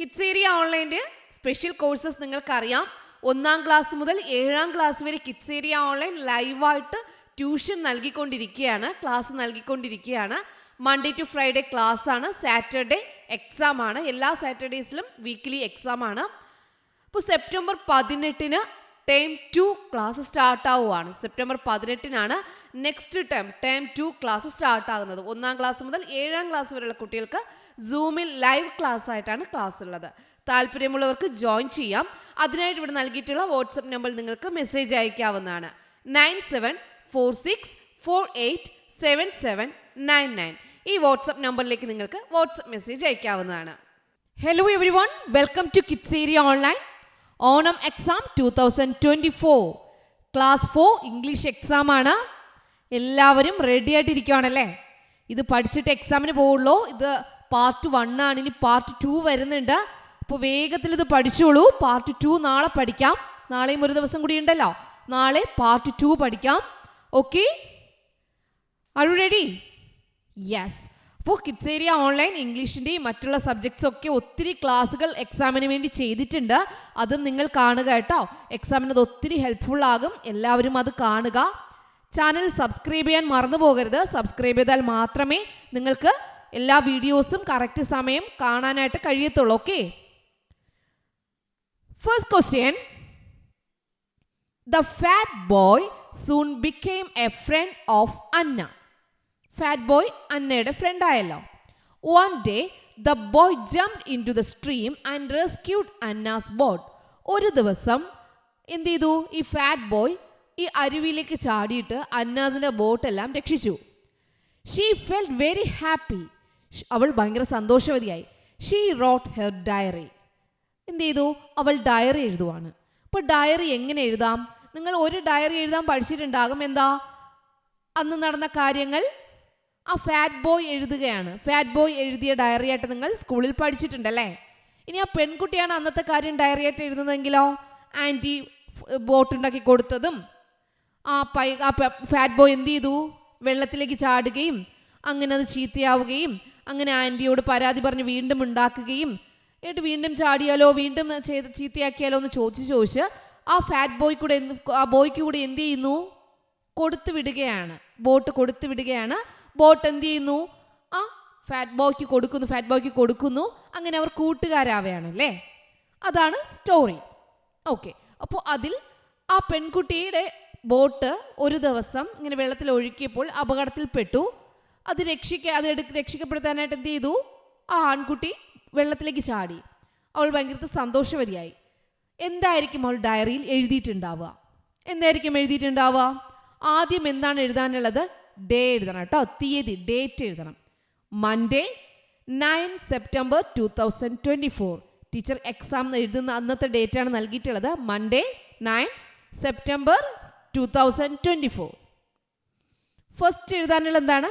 Kids area ഓൺലൈന്റെ special courses നിങ്ങൾക്കറിയാം. ഒന്നാം ക്ലാസ് മുതൽ ഏഴാം ക്ലാസ് വരെ കിഡ്സേരിയ ഓൺലൈൻ ലൈവായിട്ട് ട്യൂഷൻ നൽകിക്കൊണ്ടിരിക്കുകയാണ്. ക്ലാസ് നൽകിക്കൊണ്ടിരിക്കുകയാണ്. മൺഡേ ടു ഫ്രൈഡേ ക്ലാസ് ആണ്. സാറ്റർഡേ എക്സാം ആണ്. എല്ലാ സാറ്റർഡേസിലും വീക്ക്ലി എക്സാം ആണ്. അപ്പോൾ സെപ്റ്റംബർ പതിനെട്ടിന് ടേം ടു ക്ലാസ് സ്റ്റാർട്ട് ആവുകയാണ് September പതിനെട്ടിനാണ് next term term two class start ആകുന്നത്. ഒന്നാം ക്ലാസ് മുതൽ ഏഴാം ക്ലാസ് വരെയുള്ള കുട്ടികൾക്ക് സൂമിൽ ലൈവ് ക്ലാസ് ആയിട്ടാണ് ക്ലാസ് ഉള്ളത്. താല്പര്യമുള്ളവർക്ക് ജോയിൻ ചെയ്യാം. അതിനായിട്ട് ഇവിടെ നൽകിയിട്ടുള്ള വാട്സപ്പ് നമ്പർ നിങ്ങൾക്ക് മെസ്സേജ് അയക്കാവുന്നതാണ്. Nine seven four six four eight seven seven nine nine ഈ വാട്സപ്പ് നമ്പറിലേക്ക് നിങ്ങൾക്ക് വാട്സപ്പ് മെസ്സേജ് അയക്കാവുന്നതാണ്. Hello everyone welcome to Kids Area online Onam exam two thousand twenty four class four English exam ആണ്. എല്ലാവരും ready ആയിട്ടിരിക്കുകയാണല്ലേ ഇത് പഠിച്ചിട്ട് എക്സാമിന് പോവുള്ളൂ. ഇത് പാർട്ട് വൺ ആണ്. ഇനി പാർട്ട് ടു വരുന്നുണ്ട്. അപ്പോൾ വേഗത്തിൽ ഇത് പഠിച്ചോളൂ. പാർട്ട് ടു നാളെ പഠിക്കാം. നാളെയും ഒരു ദിവസം കൂടി ഉണ്ടല്ലോ. നാളെ പാർട്ട് ടു പഠിക്കാം. ഓക്കെ അഴു റെഡി യെസ് അപ്പോൾ കിഡ്സ് ഏരിയ ഓൺലൈൻ ഇംഗ്ലീഷിന്റെയും മറ്റുള്ള സബ്ജക്ട്സ് ഒക്കെ ഒത്തിരി ക്ലാസ്സുകൾ എക്സാമിന് വേണ്ടി ചെയ്തിട്ടുണ്ട്. അതും നിങ്ങൾ കാണുക കേട്ടോ. എക്സാമിന് അത് ഒത്തിരി ഹെൽപ്ഫുൾ ആകും. എല്ലാവരും അത് കാണുക. ചാനൽ സബ്സ്ക്രൈബ് ചെയ്യാൻ മറന്നു പോകരുത്. സബ്സ്ക്രൈബ് ചെയ്താൽ മാത്രമേ നിങ്ങൾക്ക് എല്ലാ വീഡിയോസും കറക്റ്റ് സമയം കാണാനായിട്ട് കഴിയത്തുള്ളൂ. Okay first question the fat boy soon became a friend of Anna fat boy അന്നയുടെ ഫ്രണ്ട് ആയല്ലോ. One day the boy jump into the stream and rescued Anna's boat ഒരു ദിവസം എന്ത് ചെയ്തു? ഈ ഫാറ്റ് ബോയ് ഈ അരുവിയിലേക്ക് ചാടിയിട്ട് അന്നാസിന്റെ ബോട്ടെല്ലാം രക്ഷിച്ചു. ഷീ ഫെൽറ്റ് വെരി ഹാപ്പി അവൾ ഭയങ്കര സന്തോഷവതിയായി. ഷീ റോട്ട് ഹെർ ഡയറി എന്ത് ചെയ്തു? അവൾ ഡയറി എഴുതുവാണ്. അപ്പോൾ ഡയറി എങ്ങനെ എഴുതാം? നിങ്ങൾ ഒരു ഡയറി എഴുതാൻ പഠിച്ചിട്ടുണ്ടാകും എന്താ? അന്ന് നടന്ന കാര്യങ്ങൾ ആ ഫാറ്റ് ബോയ് എഴുതുകയാണ്. ഫാറ്റ് ബോയ് എഴുതിയ ഡയറി ആയിട്ട് നിങ്ങൾ സ്കൂളിൽ പഠിച്ചിട്ടുണ്ടല്ലേ ഇനി ആ പെൺകുട്ടിയാണ് അന്നത്തെ കാര്യം ഡയറി ആയിട്ട് എഴുതുന്നതെങ്കിലോ? ആന്റി ബോട്ടുണ്ടാക്കി കൊടുത്തതും ആ പൈ ആ ഫാറ്റ് ബോയ് എന്ത് ചെയ്തു? വെള്ളത്തിലേക്ക് ചാടുകയും അങ്ങനെ അത് ചീത്തയാവുകയും അങ്ങനെ ആന്റിയോട് പരാതി പറഞ്ഞ് വീണ്ടും ഉണ്ടാക്കുകയും എന്നിട്ട് വീണ്ടും ചാടിയാലോ വീണ്ടും ചെയ്ത് ചീത്തയാക്കിയാലോ എന്ന് ചോദിച്ച് ചോദിച്ച് ആ ഫാറ്റ് ബോയ് കൂടെ ആ ബോയ്ക്ക് കൂടെ എന്ത് ചെയ്യുന്നു? കൊടുത്തു വിടുകയാണ്. ബോട്ട് കൊടുത്തു വിടുകയാണ്. ബോട്ട് എന്ത് ചെയ്യുന്നു? ആ ഫാറ്റ് ബോയ്ക്ക് കൊടുക്കുന്നു ഫാറ്റ് ബോയ്ക്ക് കൊടുക്കുന്നു. അങ്ങനെ അവർ കൂട്ടുകാരാവുകയാണ് അല്ലേ അതാണ് സ്റ്റോറി ഓക്കെ അപ്പോൾ അതിൽ ആ പെൺകുട്ടിയുടെ ബോട്ട് ഒരു ദിവസം ഇങ്ങനെ വെള്ളത്തിൽ ഒഴുക്കിയപ്പോൾ അപകടത്തിൽപ്പെട്ടു. അത് രക്ഷിക്ക അത് എടുക്ക രക്ഷിക്കപ്പെടുത്താനായിട്ട് എന്ത് ചെയ്തു? ആ ആൺകുട്ടി വെള്ളത്തിലേക്ക് ചാടി. അവൾ ഭയങ്കര സന്തോഷവതിയായി. എന്തായിരിക്കും അവൾ ഡയറിയിൽ എഴുതിയിട്ടുണ്ടാവുക? എന്തായിരിക്കും എഴുതിയിട്ടുണ്ടാവുക? ആദ്യം എന്താണ് എഴുതാനുള്ളത്? ഡേ എഴുതണം കേട്ടോ. തീയതി ഡേറ്റ് എഴുതണം. Monday nine September two thousand twenty four. Teacher exam എഴുതുന്ന അന്നത്തെ ഡേറ്റാണ് നൽകിയിട്ടുള്ളത്. Monday nine September two thousand twenty four first എഴുതാനുള്ള എന്താണ്?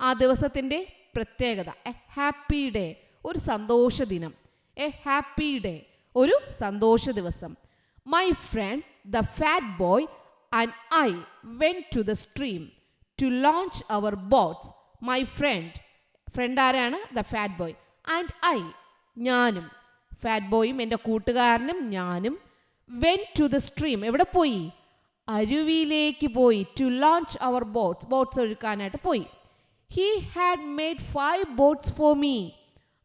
ആ ദിവസത്തിന്റെ പ്രത്യേകത. എ ഹാപ്പി ഡേ ഒരു സന്തോഷ ദിനം. എ ഹാപ്പി ഡേ ഒരു സന്തോഷ ദിവസം. My friend the fat boy and I went to the stream to launch our boats my friend friend ആരാണ്? The fat boy and I ഞാനും. ഫാറ്റ് ബോയും എന്റെ കൂട്ടുകാരനും ഞാനും വെൻ ടു ദ സ്ട്രീം എവിടെ പോയി? അരുവിയിലേക്ക് പോയി to launch our boats boats ഒഴുക്കാനായിട്ട് പോയി. He had made five boats for me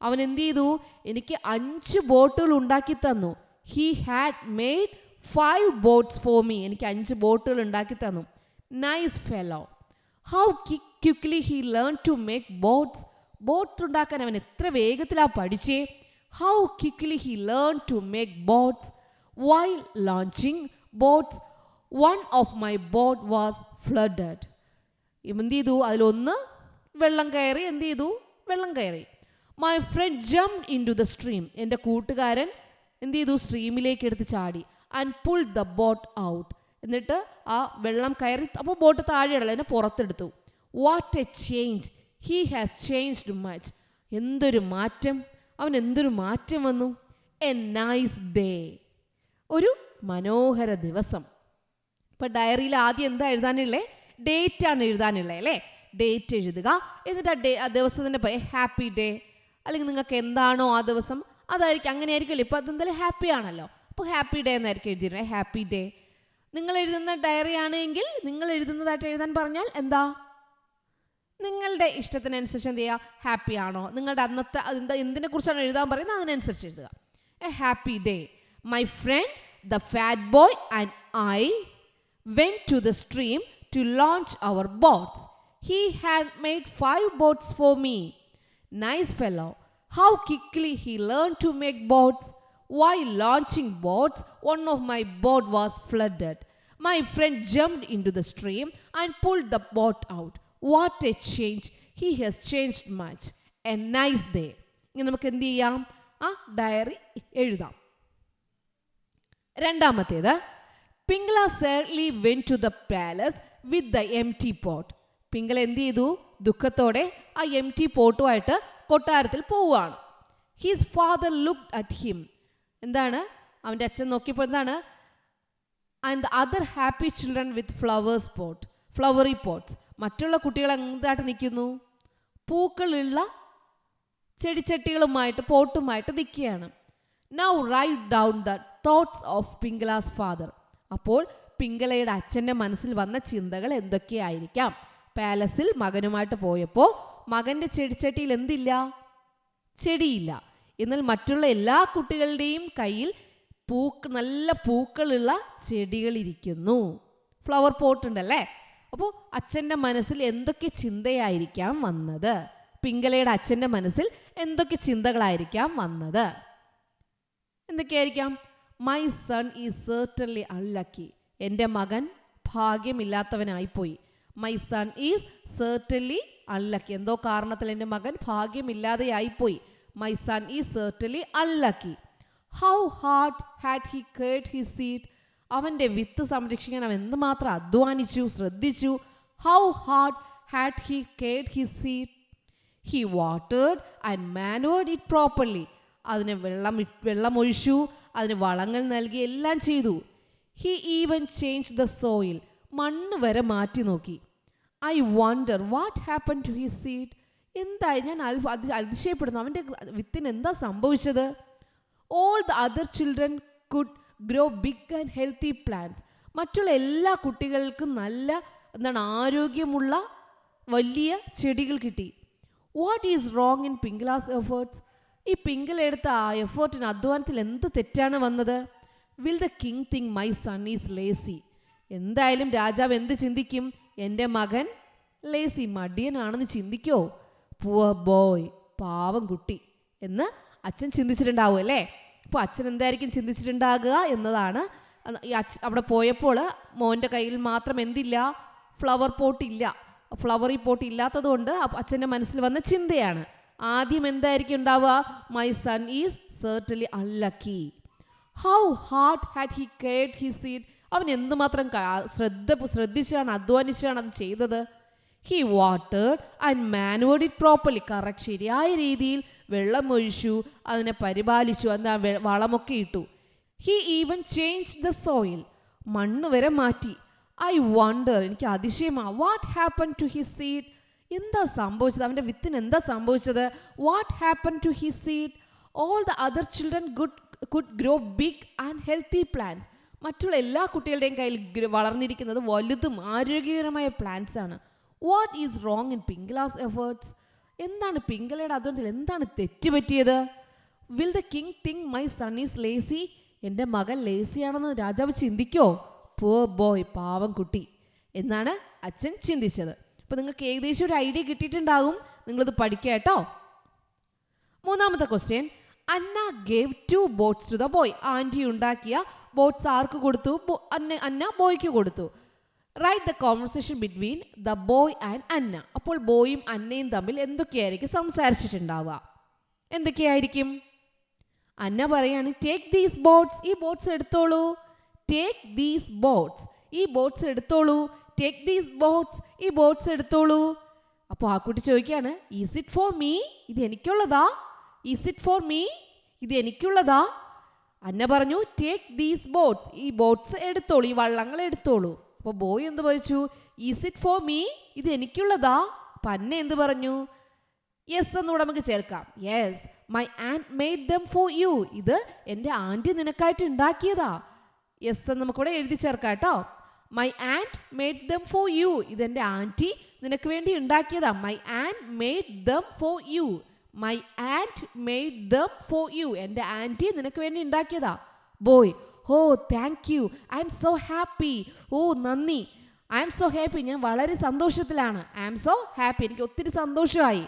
അവൻ എന്ത് ചെയ്തു? എനിക്ക് അഞ്ച് ബോട്ടുകൾ ഉണ്ടാക്കി തന്നു. He had made five boats for me എനിക്ക് അഞ്ച് ബോട്ടുകൾ ഉണ്ടാക്കി തന്നു. Nice fellow how quickly he learn to make boats boat ഉണ്ടാക്കാൻ അവൻ എത്ര വേഗത്തിലാണ് പഠിച്ചേ? How quickly he learn to make boats while launching boats one of my boat was flooded എന്ത് ചെയ്തു? അതിലൊന്ന് വെള്ളം കയറി എന്ത് ചെയ്തു? വെള്ളം കയറി. My friend jump into the stream എന്റെ കൂട്ടുകാരൻ എന്ത് ചെയ്തു? സ്ട്രീമിലേക്ക് എടുത്ത് ചാടി and pull the boat out എന്നിട്ട് ആ വെള്ളം കയറി അപ്പോൾ ബോട്ട് താഴെ ഇടല എന്നെ പുറത്തെടുത്തു. What a change he has changed much എന്തൊരു മാറ്റം. അവൻ എന്തൊരു മാറ്റം വന്നു? എ നൈസ് ഡേ ഒരു മനോഹര ദിവസം. ഇപ്പം ഡയറിയിൽ ആദ്യം എന്താ എഴുതാനുള്ളേ? ഡേറ്റ് ആണ് എഴുതാനുള്ളത് അല്ലേ? ഡേറ്റ് എഴുതുക. എന്നിട്ട് ആ ഡേ ആ ദിവസത്തിന്റെ ഹാപ്പി ഡേ അല്ലെങ്കിൽ നിങ്ങൾക്ക് എന്താണോ ആ ദിവസം അതായിരിക്കും. അങ്ങനെ ആയിരിക്കുമല്ലോ ഇപ്പോൾ അതെന്തായാലും ഹാപ്പി ആണല്ലോ. അപ്പോൾ ഹാപ്പി ഡേ എന്നായിരിക്കും എഴുതിയിരുന്നത് ഹാപ്പി ഡേ നിങ്ങൾ എഴുതുന്ന ഡയറി ആണെങ്കിൽ നിങ്ങൾ എഴുതുന്നതായിട്ട് എഴുതാൻ പറഞ്ഞാൽ എന്താ? നിങ്ങളുടെ ഇഷ്ടത്തിനനുസരിച്ച് എന്ത് ചെയ്യുക? ഹാപ്പി ആണോ? നിങ്ങളുടെ അന്നത്തെ എന്താ എന്തിനെ കുറിച്ചാണ് എഴുതാൻ പറയുന്നത്? അതിനനുസരിച്ച് എഴുതുക. A happy day my friend the fat boy and I When to the stream to launch our boats he had made five boats for me nice fellow how quickly he learn to make boats While launching boats, one of my boat was flooded. My friend jumped into the stream and pulled the boat out. What a change! He has changed much. A nice day. ഇനി നമുക്ക് എന്ത് ചെയ്യാം ആ diary എഴുതാം രണ്ടാമത്തേത് Pingala sadly went to the palace with the empty pot Pingala എന്ത് ചെയ്തു? ദുഃഖത്തോടെ ആ എം ടി പോട്ടുമായിട്ട് കൊട്ടാരത്തിൽ പോവുകയാണ്. His father look at him എന്താണ്? അവന്റെ അച്ഛൻ നോക്കിയപ്പോൾ എന്താണ്? And the other happy children with flowers pot flowery pots മറ്റുള്ള കുട്ടികൾ എന്തായിട്ട് നിൽക്കുന്നു? പൂക്കളുള്ള ചെടിച്ചട്ടികളുമായിട്ട് പോട്ടുമായിട്ട് നിൽക്കുകയാണ്. Now write down the thoughts of Pingala's father അപ്പോൾ പിങ്കളയുടെ അച്ഛന്റെ മനസ്സിൽ വന്ന ചിന്തകൾ എന്തൊക്കെയായിരിക്കാം? പാലസിൽ മകനുമായിട്ട് പോയപ്പോൾ മകന്റെ ചെടിച്ചട്ടിയിൽ എന്തില്ല? ചെടിയില്ല. എന്നാൽ മറ്റുള്ള എല്ലാ കുട്ടികളുടെയും കയ്യിൽ പൂക്ക് നല്ല പൂക്കളുള്ള ചെടികളിരിക്കുന്നു ഫ്ലവർ പോട്ട് ഉണ്ടല്ലേ? അപ്പോൾ അച്ഛന്റെ മനസ്സിൽ എന്തൊക്കെ ചിന്തയായിരിക്കാം വന്നത്? പിങ്കലയുടെ അച്ഛന്റെ മനസ്സിൽ എന്തൊക്കെ ചിന്തകളായിരിക്കാം വന്നത്? എന്തൊക്കെയായിരിക്കാം? My son is certainly unlucky എന്റെ മകൻ ഭാഗ്യമില്ലാത്തവനായിപ്പോയി. My son is certainly unlucky എന്തോ കാരണത്തിൽ എന്റെ മകൻ ഭാഗ്യമില്ലാതെയായിപ്പോയി. My son is certainly unlucky how hard had he cared he seed അവന്റെ വിത്ത് സംരക്ഷിക്കാൻ അവൻ എന്തുമാത്രം അധ്വാനിച്ചു ശ്രദ്ധിച്ചു? How hard had he cared he seed he വാട്ടേഡ് and manured it properly അതിന് വെള്ളം വെള്ളമൊഴിച്ചു അതിന് വളങ്ങൾ നൽകി എല്ലാം ചെയ്തു. He even change the soil മണ്ണ് വരെ മാറ്റി നോക്കി. I wonder what happen to he seed എന്തായി? ഞാൻ അത് അതി- അതിശയപ്പെടുന്നു. അവന്റെ വിത്തിന് എന്താ സംഭവിച്ചത്? All the other children could grow big and healthy plants മറ്റുള്ള എല്ലാ കുട്ടികൾക്കും നല്ല എന്താണ് ആരോഗ്യമുള്ള വലിയ ചെടികൾ കിട്ടി. What is wrong in Pingala's efforts ഈ പിങ്കിലെടുത്ത ആ എഫേർട്ടിന് അധ്വാനത്തിൽ എന്ത് തെറ്റാണ് വന്നത്? Will the king think my son is lazy എന്തായാലും രാജാവ് എന്ത് ചിന്തിക്കും? എന്റെ മകൻ ലേസി മടിയനാണെന്ന് ചിന്തിക്കോ? പുവർ ബോയ് പാവം കുട്ടി എന്ന് അച്ഛൻ ചിന്തിച്ചിട്ടുണ്ടാവും അല്ലേ? അപ്പോൾ അച്ഛൻ എന്തായിരിക്കും ചിന്തിച്ചിട്ടുണ്ടാകുക എന്നതാണ്. ഈ അച്ഛ അവിടെ പോയപ്പോൾ മോന്റെ കയ്യിൽ മാത്രം എന്തില്ല? ഫ്ലവർ പോട്ട് ഇല്ല. ഫ്ലവറി പോട്ട് ഇല്ലാത്തതുകൊണ്ട് അച്ഛന്റെ മനസ്സിൽ വന്ന ചിന്തയാണ്. ആദ്യം എന്തായിരിക്കും ഉണ്ടാവുക? My son is certainly unlucky how hard had he cared he seed അവൻ എന്തുമാത്രം ശ്രദ്ധ ശ്രദ്ധിച്ചാണ് അധ്വാനിച്ചാണ് അത് ചെയ്തത്? He വാട്ടേഡ് and manured it properly correct ശരിയായ രീതിയിൽ വെള്ളം ഒഴിച്ചു അതിനെ പരിപാലിച്ചു എന്താ വളമൊക്കെ ഇട്ടു. He even change the soil മണ്ണ് വരെ മാറ്റി. ഐ വണ്ടർ എനിക്ക് അതിശയമാണ് what happen to he seed എന്താ സംഭവിച്ചത്? അവന്റെ വിത്തിന് എന്താ സംഭവിച്ചത്? What happen to he seed all the other children good could grow big and healthy plants മറ്റുള്ള എല്ലാ കുട്ടികളുടെയും കയ്യിൽ വളർന്നിരിക്കുന്നത് വലുതും ആരോഗ്യകരമായ പ്ലാന്റ്സ് ആണ്. What is wrong in Pingala's efforts എന്താണ് പിങ്കിളയുടെ അധ്വാനത്തിൽ എന്താണ് തെറ്റുപറ്റിയത്? Will the king think my son is lazy എന്റെ മകൻ ലേസിയാണെന്ന് രാജാവ് ചിന്തിക്കോ? പോ ബോയ് പാവം കുട്ടി. എന്നാണ് അച്ഛൻ ചിന്തിച്ചത്. അപ്പോൾ നിങ്ങൾക്ക് ഏകദേശം ഒരു ഐഡിയ കിട്ടിയിട്ടുണ്ടാകും നിങ്ങളിത് പഠിക്കുക കേട്ടോ. മൂന്നാമത്തെ question Anna gave two boats to the boy aunty ഉണ്ടാക്കിയ ബോട്ട്സ് ആർക്ക് കൊടുത്തു? അന്ന അന്ന ബോയ്ക്ക് കൊടുത്തു. Write the conversation between the boy and Anna. അപ്പോൾ ബോയും അന്നയും തമ്മിൽ എന്തൊക്കെയായിരിക്കും സംസാരിച്ചിട്ടുണ്ടാവുക? എന്തൊക്കെയായിരിക്കും? അന്ന പറയാണ് ടേക്ക് ദീസ് ബോട്ട്സ് ഈ ബോട്ട്സ് എടുത്തോളൂ. ടേക്ക് ദീസ് ബോട്ട്സ് ഈ ബോട്ട്സ് എടുത്തോളൂ. ടേക്ക് ദീസ് ബോട്ട്സ് ഈ ബോട്ട്സ് എടുത്തോളൂ. അപ്പോൾ ആ കുട്ടി ചോദിക്കുകയാണ് ഈസ് ഇറ്റ് ഫോർ മീ ഇത് എനിക്കുള്ളതാ? ഈസ് ഇറ്റ് ഫോർ മീ ഇത് എനിക്കുള്ളതാ? അന്ന പറഞ്ഞു ടേക്ക് ദീസ് ബോട്ട്സ് ഈ ബോട്ട്സ് എടുത്തോളൂ ഈ വള്ളങ്ങൾ എടുത്തോളൂ. അപ്പോൾ ബോയ് എന്ത് ചോദിച്ചു ഈസ് ഇറ്റ് ഫോർ മീ ഇത് എനിക്കുള്ളതാ? അപ്പം അന്ന എന്ത് പറഞ്ഞു യെസ് എന്നുകൂടെ നമുക്ക് ചേർക്കാം. Yes my aunt made them for you ഇത് എന്റെ ആന്റി നിനക്കായിട്ട് ഉണ്ടാക്കിയതാ. യെസ് എന്ന് നമുക്കിവിടെ എഴുതി ചേർക്കാം കേട്ടോ. My aunt made them for you ഇത് എന്റെ ആന്റി നിനക്ക് വേണ്ടി ഉണ്ടാക്കിയതാ. My aunt made them for you my aunt made them for you എന്റെ ആന്റി നിനക്ക് വേണ്ടി ഉണ്ടാക്കിയതാ. Boy oh thank you I'm so happy oh നന്ദി. ഐ എം സോ ഹാപ്പി ഞാൻ വളരെ സന്തോഷത്തിലാണ്. ഐ എം സോ ഹാപ്പി എനിക്ക് ഒത്തിരി സന്തോഷമായി.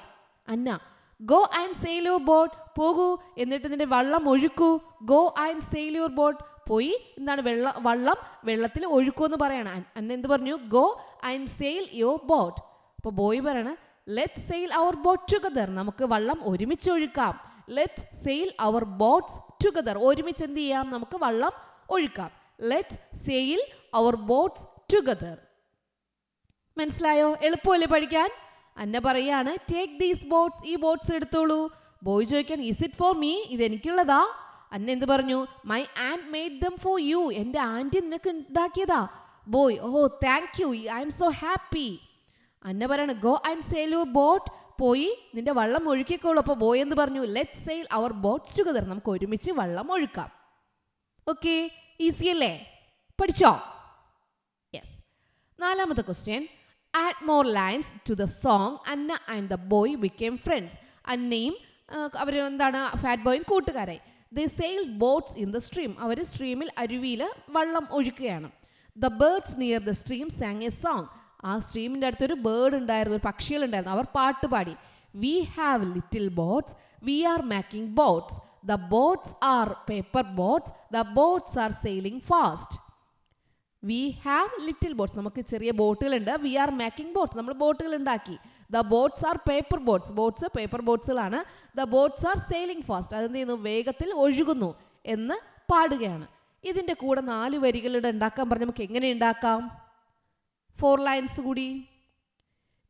Anna go and sail your boat പോകൂ. എന്നിട്ട് നിന്റെ വള്ളം ഒഴുക്കൂ. Go and sail your boat പോയി. എന്താണ് വെള്ള വള്ളം വെള്ളത്തിൽ ഒഴുക്കൂ എന്ന് പറയണം അന്ന എന്ത് പറഞ്ഞു? Go and sail your boat അപ്പോൾ ബോയ് പറയണ let sail our boat together നമുക്ക് വള്ളം ഒരുമിച്ച് ഒഴുക്കാം. Let sail our boats together ഒരുമിച്ച് എന്ത് ചെയ്യാം? നമുക്ക് വള്ളം ഒഴുക്കാം. Let sail our boats together മനസ്സിലായോ? എളുപ്പമല്ലേ പഠിക്കാൻ? അന്ന പറയാണ് ടേക്ക് ദീസ് ബോട്ട്സ് ഈ ബോട്ട്സ് എടുത്തോളൂ. ബോയ് ചോദിക്കാൻ ഇസ് ഇറ്റ് ഫോർ മീ ഇത് എനിക്കുള്ളതാ. അന്ന എന്ത് പറഞ്ഞു? My aunt made them for you എന്റെ ആന്റി നിനക്ക് ഉണ്ടാക്കിയതാ. Boy oh thank you I'm so happy Anna പറയാണ് go and sail your boat പോയി നിന്റെ വള്ളം ഒഴുക്കിക്കോളൂ. അപ്പോൾ ബോയ് എന്ന് പറഞ്ഞു? Let sail our boats together നമുക്ക് ഒരുമിച്ച് വള്ളം ഒഴുക്കാം. ഓക്കെ ഈസി അല്ലേ? പഠിച്ചോ? യെസ് നാലാമത്തെ question add more lines to the song Anna and the boy became friends അന്നയും അവർ എന്താണ്? ഫാറ്റ് ബോയും കൂട്ടുകാരായി. The sail boats in the stream അവർ സ്ട്രീമിൽ അരുവിയിൽ വള്ളം ഒഴുക്കുകയാണ്. The birds near the stream sang a song ആ സ്ട്രീമിന്റെ അടുത്തൊരു ബേർഡ് ഉണ്ടായിരുന്നു ഒരു പക്ഷികളുണ്ടായിരുന്നു അവർ പാട്ട് പാടി. We have little boats we are making boats the boats are paper boats the boats are sailing fast we have little boats നമുക്ക് ചെറിയ ബോട്ടുകളുണ്ട്. വി ആർ മേക്കിംഗ് ബോട്ട്സ് നമ്മൾ ബോട്ടുകൾ ഉണ്ടാക്കി. The boats are paper boats boats paper ബോട്ട്സുകളാണ് the boats are sailing fast അതെന്ത് ചെയ്യുന്നു? വേഗത്തിൽ ഒഴുകുന്നു എന്ന് പാടുകയാണ്. ഇതിന്റെ കൂടെ നാല് വരികളുടെ ഉണ്ടാക്കാൻ പറഞ്ഞ് നമുക്ക് എങ്ങനെ ഉണ്ടാക്കാം? ഫോർ ലൈൻസ് കൂടി.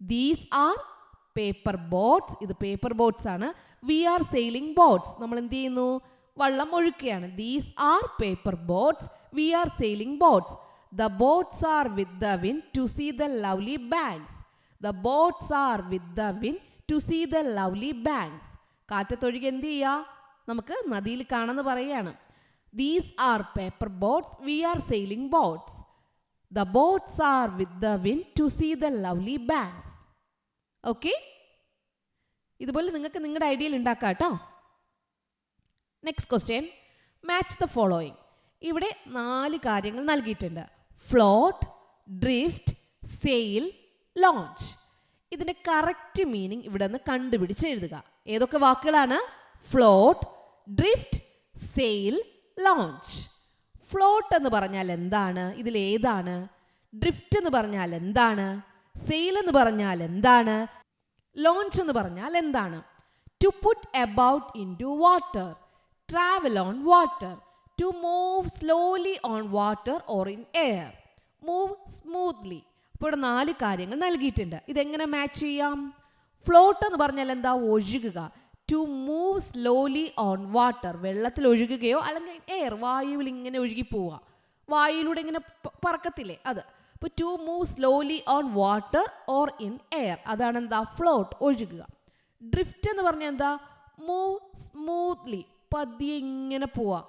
ദീസ് ആർ പേപ്പർ ബോട്ട്സ് ഇത് പേപ്പർ ബോട്ട്സ് ആണ്. വി ആർ സെയിലിംഗ് ബോട്ട്സ് നമ്മൾ എന്ത് ചെയ്യുന്നു? വള്ളം ഒഴുക്കുകയാണ്. These are paper boats we are sailing boats the boats are with the wind to see the lovely banks the boats are with the wind to see the lovely banks കാറ്റത്തൊഴുകി എന്ത് ചെയ്യുക നമുക്ക് നദിയിൽ കാണുന്ന പറയുകയാണ് these are paper boats we are sailing boats the boats are with the wind to see the lovely banks okay ഇതുപോലെ നിങ്ങൾക്ക് നിങ്ങളുടെ ഐഡിയയിൽ ഉണ്ടാക്കാം കേട്ടോ next question match the following ഇവിടെ നാല് കാര്യങ്ങൾ നൽകിയിട്ടുണ്ട്. ഫ്ലോട്ട് ഡ്രിഫ്റ്റ് സെയിൽ ലോഞ്ച് ഇതിന്റെ കറക്റ്റ് മീനിങ് ഇവിടെ നിന്ന് കണ്ടുപിടിച്ച് എഴുതുക. ഏതൊക്കെ വാക്കുകളാണ്? Float drift sail launch float എന്ന് പറഞ്ഞാൽ എന്താണ്? ഇതിൽ ഏതാണ്? ഡ്രിഫ്റ്റ് എന്ന് പറഞ്ഞാൽ എന്താണ്? സെയിൽ എന്ന് പറഞ്ഞാൽ എന്താണ്? ലോഞ്ച് എന്ന് പറഞ്ഞാൽ എന്താണ്? To put about into water travel on water to move slowly on water or in air move smoothly അപ്പോൾ ഇവിടെ നാല് കാര്യങ്ങൾ നൽകിയിട്ടുണ്ട്. ഇതെങ്ങനെ മാച്ച് ചെയ്യാം? ഫ്ലോട്ട് എന്ന് പറഞ്ഞാൽ എന്താ? ഒഴുകുക. To move slowly on water വെള്ളത്തിൽ ഒഴുകുകയോ അല്ലെങ്കിൽ എയർ വായുവിൽ ഇങ്ങനെ ഒഴുകി പോവുക. വായുവിലൂടെ ഇങ്ങനെ പറക്കത്തില്ലേ? അത്. അപ്പോൾ to move slowly on water or in air അതാണ് എന്താ? ഫ്ലോട്ട് ഒഴുകുക. ഡ്രിഫ്റ്റ് എന്ന് പറഞ്ഞാൽ എന്താ? മൂവ് സ്മൂത്ത്ലി പതിയെ ഇങ്ങനെ പോവാ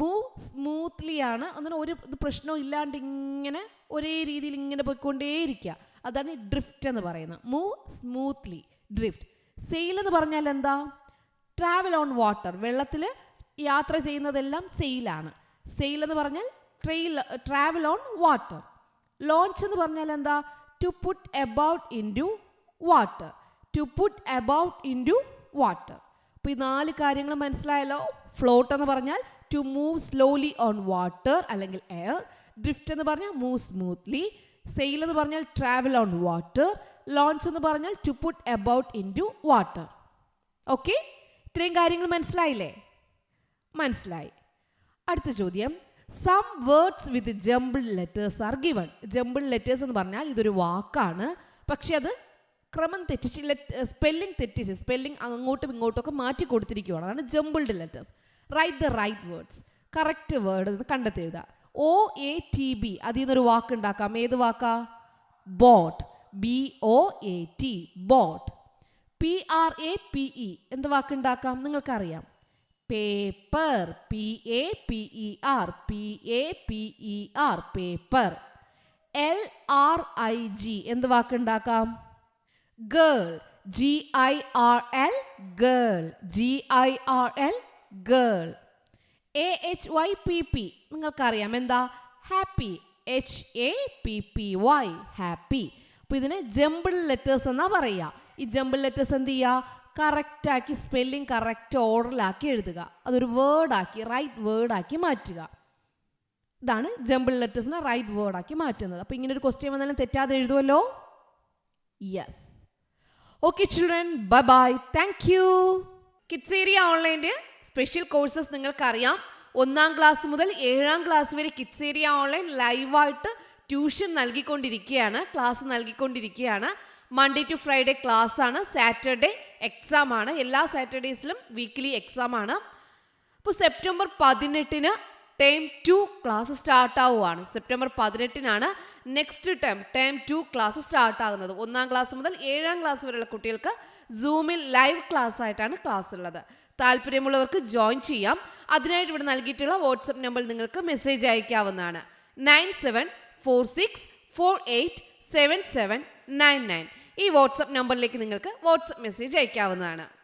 മൂവ് സ്മൂത്ത്ലി ആണ്. അങ്ങനെ ഒരു പ്രശ്നവും ഇല്ലാണ്ട് ഇങ്ങനെ ഒരേ രീതിയിൽ ഇങ്ങനെ പോയിക്കൊണ്ടേയിരിക്കുക അതാണ് ഡ്രിഫ്റ്റ് എന്ന് പറയുന്നത്. മൂവ് സ്മൂത്ത്ലി ഡ്രിഫ്റ്റ് സെയിൽ എന്ന് പറഞ്ഞാൽ എന്താ? ട്രാവൽ ഓൺ വാട്ടർ വെള്ളത്തിൽ യാത്ര ചെയ്യുന്നതെല്ലാം സെയിലാണ് സെയിൽ എന്ന് പറഞ്ഞാൽ trail travel on water launch എന്ന് പറഞ്ഞാൽ എന്താ? To put about into water to put about into water അപ്പോൾ ഈ നാല് കാര്യങ്ങൾ മനസ്സിലായല്ലോ? ഫ്ലോട്ട് എന്ന് പറഞ്ഞാൽ to move slowly on water അല്ലെങ്കിൽ എയർ ഡ്രിഫ്റ്റ് എന്ന് പറഞ്ഞാൽ മൂവ് സ്മൂത്ത്ലി സെയിൽ എന്ന് പറഞ്ഞാൽ ട്രാവൽ ഓൺ വാട്ടർ ലോഞ്ച് എന്ന് പറഞ്ഞാൽ to put a boat into water okay ഇത്രയും കാര്യങ്ങൾ മനസ്സിലായില്ലേ? മനസ്സിലായി. അടുത്ത ചോദ്യം. Some words with jumble letters are given jumble letters എന്ന് പറഞ്ഞാൽ ഇതൊരു വാക്കാണ്. പക്ഷെ അത് ക്രമം തെറ്റിച്ച് ലെറ്റ് സ്പെല്ലിംഗ് തെറ്റിച്ച് സ്പെല്ലിംഗ് അങ്ങോട്ടും ഇങ്ങോട്ടും ഒക്കെ മാറ്റി കൊടുത്തിരിക്കുകയാണ് അതാണ് jumbled letters right the right words correct word കണ്ടെത്തി എഴുതുക ഒ എ ടി ബി അതിൽ നിന്നൊരു വാക്ക് ഉണ്ടാക്കാം. ഏത് വാക്കാ? Boat B O A T boat P R A P E എന്ത് വാക്കുണ്ടാക്കാം നിങ്ങൾക്കറിയാം. Paper P A P E R P A P E R paper L R I G എന്ത് വാക്കുണ്ടാക്കാം girl G I R L girl G I R L girl A H Y P P നിങ്ങൾക്കറിയാം എന്താ? Happy H A P P Y happy അപ്പോൾ ഇതിനെ jumble letters എന്നാ പറയുക. ഈ jumble letters എന്ത് ചെയ്യുക? കറക്റ്റാക്കി സ്പെല്ലിംഗ് കറക്റ്റ് ഓർഡറിലാക്കി എഴുതുക. അതൊരു വേർഡാക്കി റൈറ്റ് വേർഡാക്കി മാറ്റുക. ഇതാണ് ജമ്പിൾ ലെറ്റേഴ്സിനെ റൈറ്റ് വേർഡാക്കി മാറ്റുന്നത്. അപ്പോൾ ഇങ്ങനെ ഒരു ക്വസ്റ്റ്യൻ വന്നാലും തെറ്റാതെ എഴുതുമല്ലോ yes okay children bye bye thank you kids area ഓൺലൈന്റെ special courses നിങ്ങൾക്കറിയാം. ഒന്നാം ക്ലാസ് മുതൽ ഏഴാം ക്ലാസ് വരെ കിഡ്സ് ഏരിയ ഓൺലൈൻ ലൈവായിട്ട് ട്യൂഷൻ നൽകിക്കൊണ്ടിരിക്കുകയാണ്. ക്ലാസ് നൽകിക്കൊണ്ടിരിക്കുകയാണ്. മൺഡേ ടു ഫ്രൈഡേ ക്ലാസ് ആണ്. സാറ്റർഡേ എക്സാം ആണ്. എല്ലാ സാറ്റർഡേസിലും വീക്ക്ലി എക്സാം ആണ്. അപ്പോൾ സെപ്റ്റംബർ പതിനെട്ടിന് ടേം ടു ക്ലാസ് സ്റ്റാർട്ട് ആവുകയാണ് September പതിനെട്ടിനാണ് next term term two class start ആകുന്നത്. ഒന്നാം ക്ലാസ് മുതൽ ഏഴാം ക്ലാസ് വരെയുള്ള കുട്ടികൾക്ക് സൂമിൽ ലൈവ് ക്ലാസ് ആയിട്ടാണ് ക്ലാസ് ഉള്ളത്. താല്പര്യമുള്ളവർക്ക് ജോയിൻ ചെയ്യാം. അതിനായിട്ട് ഇവിടെ നൽകിയിട്ടുള്ള വാട്സപ്പ് നമ്പറിൽ നിങ്ങൾക്ക് മെസ്സേജ് അയക്കാവുന്നതാണ്. Nine seven four six four eight seven seven nine nine. ഈ വാട്സപ്പ് നമ്പറിലേക്ക് നിങ്ങൾക്ക് വാട്സപ്പ് മെസ്സേജ് അയക്കാവുന്നതാണ്.